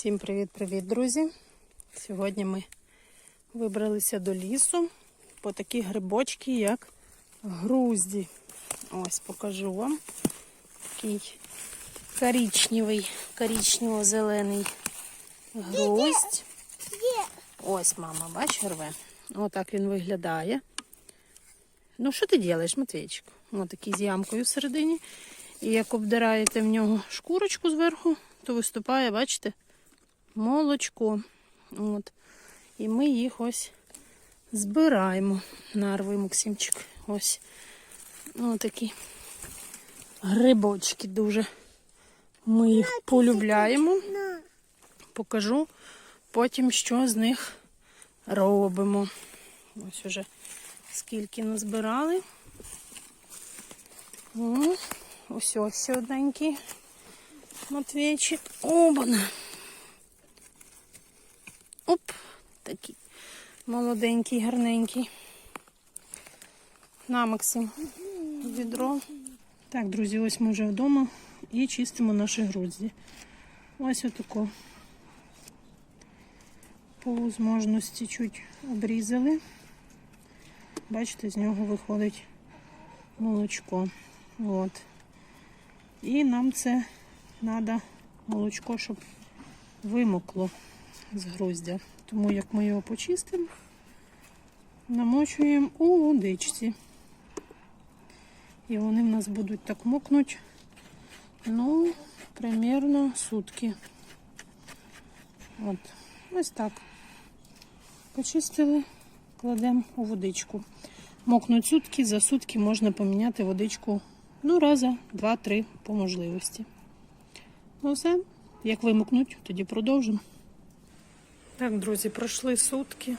Всім привіт-привіт, друзі! Сьогодні ми вибралися до лісу по такі грибочки, як грузді. Ось покажу вам. Такий коричневий, коричнево-зелений груздь. Ось мама, бач, рве. Отак він виглядає. Ну, що ти робиш, Матвійчик? Ось такий з ямкою всередині. І як обдираєте в нього шкурочку зверху, то виступає, бачите, молочко. От. І ми їх ось збираємо. Нарви Максимчик. Ось. Ось такі грибочки дуже. Ми їх полюбляємо. Покажу потім, що з них робимо. Ось уже скільки назбирали. Ось ось ще одненький Матвійчик. Обана. Оп, такий молоденький, гарненький. На, Максим, відро. Так, друзі, ось ми вже вдома і чистимо наші грузді. Ось отако. По зможності чуть обрізали. Бачите, з нього виходить молочко. От. І нам це треба молочко, щоб вимокло з груздя. Тому як ми його почистимо, намочуємо у водичці. І вони в нас будуть так мокнути, ну, примерно сутки. От, ось так. Почистили, кладемо у водичку. Мокнуть сутки, за сутки можна поміняти водичку ну, раза, два-три по можливості. Ну все, як вимокнуть, тоді продовжимо. Так, друзі, пройшли сутки.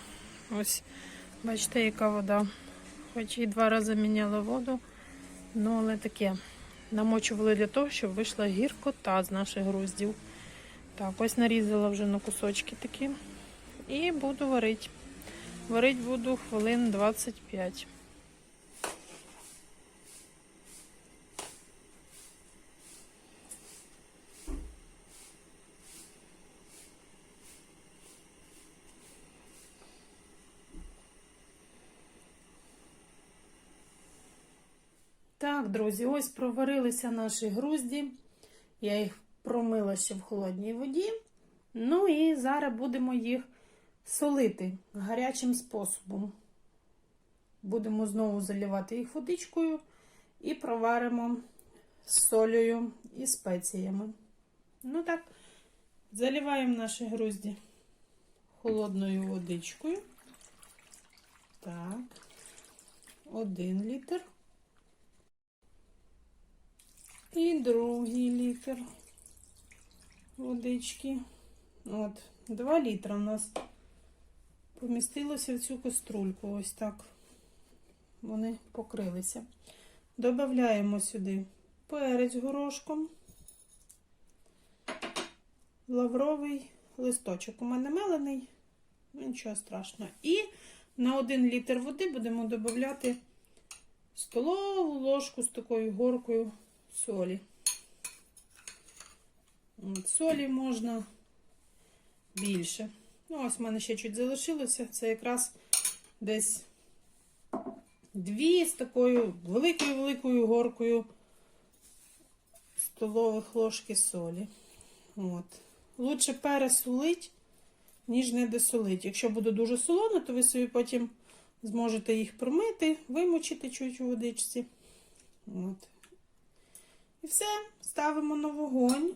Ось, бачите, яка вода. Хоч і два рази міняла воду, ну але таке. Намочували для того, щоб вийшла гіркота з наших груздів. Так, ось нарізала вже на кусочки такі. І буду варити. Варити буду хвилин 25. Так, друзі, ось проварилися наші грузді. Я їх промила ще в холодній воді. Ну і зараз будемо їх солити гарячим способом. Будемо знову заливати їх водичкою і проваримо з солею і спеціями. Ну так, заливаємо наші грузді холодною водичкою. Так, один літр. І другий літр водички. От, 2 літра у нас помістилося в цю каструльку. Ось так. Вони покрилися. Додаємо сюди перець горошком, лавровий листочок. У мене мелений, ну нічого страшного. І на 1 літр води будемо додати столову ложку з такою горкою солі. Солі можна більше. Ну, ось в мене ще чуть залишилося. Це якраз десь дві з такою великою-великою горкою столових ложки солі. От. Лучше пересолить, ніж не досолить. Якщо буде дуже солоно, то ви собі потім зможете їх промити, вимочити чуть у водичці. От. І все, ставимо на вогонь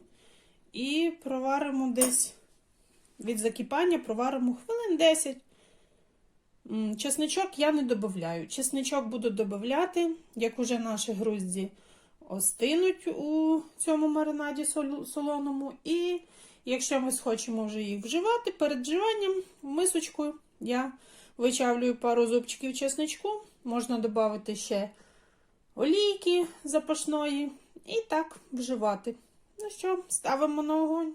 і проваримо десь від закипання, проваримо хвилин 10. Чесничок я не додаю. Чесничок буду додати, як уже наші грузді остинуть у цьому маринаді солоному. І якщо ми схочемо вже їх вживати, перед вживанням в мисочку я вичавлюю пару зубчиків чесничку. Можна додати ще олійки запашної. І так вживати. Ну що, ставимо на огонь.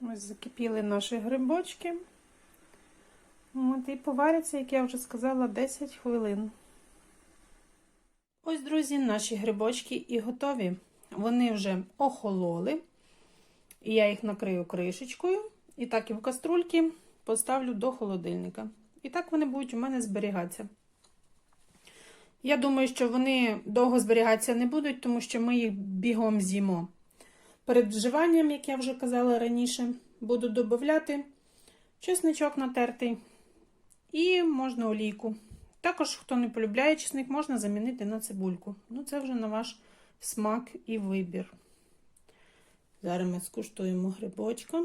Ось закипіли наші грибочки. От, і поваряться, як я вже сказала, 10 хвилин. Ось, друзі, наші грибочки і готові. Вони вже охололи. І я їх накрию кришечкою І так і в каструльки поставлю до холодильника. І так вони будуть у мене зберігатися. Я думаю, що вони довго зберігатися не будуть, тому що ми їх бігом з'їмо. Перед вживанням, як я вже казала раніше, буду додати чесничок натертий і можна олійку. Також, хто не полюбляє чесник, можна замінити на цибульку. Ну, це вже на ваш смак і вибір. Зараз ми скуштуємо грибочка.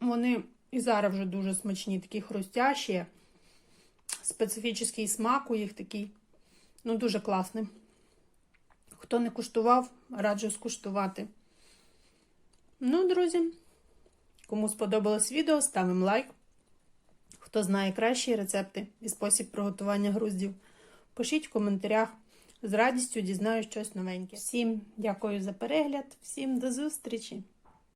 Вони і зараз вже дуже смачні, такі хрустящі. Специфічний смак у їх такий. Ну, дуже класний. Хто не куштував, раджу скуштувати. Ну, друзі, кому сподобалось відео, ставимо лайк. Хто знає кращі рецепти і спосіб приготування груздів, пишіть в коментарях. З радістю дізнаюсь щось новеньке. Всім дякую за перегляд, всім до зустрічі!